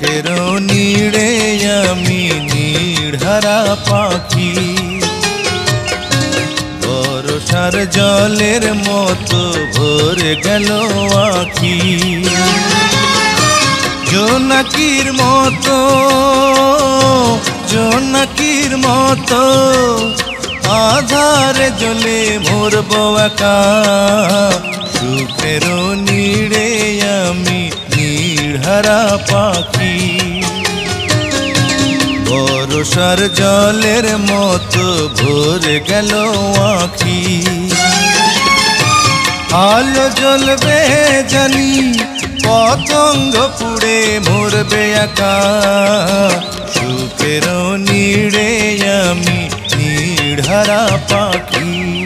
তেরো নীড়ে আমি নীড়ারা পাখি। বরসার জলের মতো ভরে গেল আঁকি জোনাকির মতো জোনাকির মতো আধারে জলে ভরব একা। সুখের নীড়ে আমি নিড়হারা পাখি। বরসার জলের মতো ভরে গেল আখি। আলো জ্বলবে জানি, পতঙ্গ পুড়ে মরবে একা। সুখের নিড়ে আমি নিড়হারা পাখি।